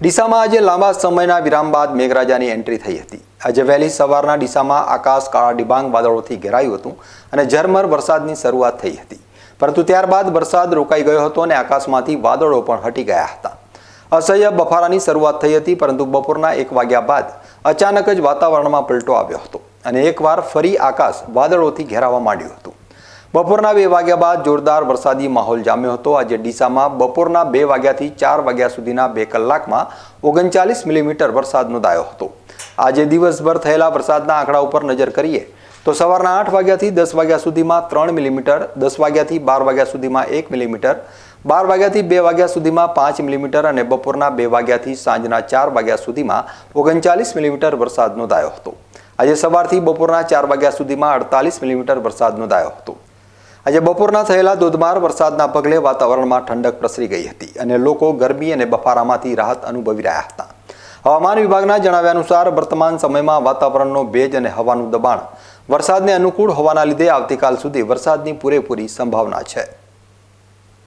ડીસામાં આજે લાંબા સમયના વિરામ બાદ મેઘરાજાની એન્ટ્રી થઈ હતી. આજે વહેલી સવારના ડીસામાં આકાશ કાળા ડિબાંગ વાદળોથી ઘેરાયું હતું અને ઝરમર વરસાદની શરૂઆત થઈ હતી. પરંતુ ત્યારબાદ વરસાદ રોકાઈ ગયો હતો અને આકાશમાંથી વાદળો પણ હટી ગયા હતા. અસહ્ય બફારાની શરૂઆત થઈ હતી, પરંતુ બપોરના એક વાગ્યા બાદ અચાનક જ વાતાવરણમાં પલટો આવ્યો હતો અને એકવાર ફરી આકાશ વાદળોથી ઘેરાવા માંડ્યું હતું. બપોરના બે વાગ્યા બાદ જોરદાર વરસાદી માહોલ જામ્યો હતો. આજે ડીસામાં બપોરના બે વાગ્યાથી ચાર વાગ્યા સુધીના બે કલાકમાં ઓગણચાલીસ મિલીમીટર વરસાદ નોંધાયો હતો. આજે દિવસભર થયેલા વરસાદના આંકડા ઉપર નજર કરીએ તો સવારના આઠ વાગ્યાથી દસ વાગ્યા સુધીમાં ત્રણ મિલીમીટર, દસ વાગ્યાથી બાર વાગ્યા સુધીમાં એક મિલીમીટર, બાર વાગ્યાથી બે વાગ્યા સુધીમાં પાંચ મિલીમીટર અને બપોરના બે વાગ્યાથી સાંજના ચાર વાગ્યા સુધીમાં ઓગણચાલીસ મિલીમીટર વરસાદ નોંધાયો હતો. આજે સવારથી બપોરના ચાર વાગ્યા સુધીમાં અડતાલીસ મિલીમીટર વરસાદ નોંધાયો હતો. આજે બપોરના થયેલા ધોધમાર વરસાદના પગલે વાતાવરણમાં ઠંડક પ્રસરી ગઈ હતી અને લોકો ગરમી અને બફારામાંથી રાહત અનુભવી રહ્યા હતા. હવામાન વિભાગના જણાવ્યા અનુસાર વર્તમાન સમયમાં વાતાવરણનો ભેજ અને હવાનું દબાણ વરસાદને અનુકૂળ હોવાના લીધે આવતીકાલ સુધી વરસાદની પૂરેપૂરી સંભાવના છે.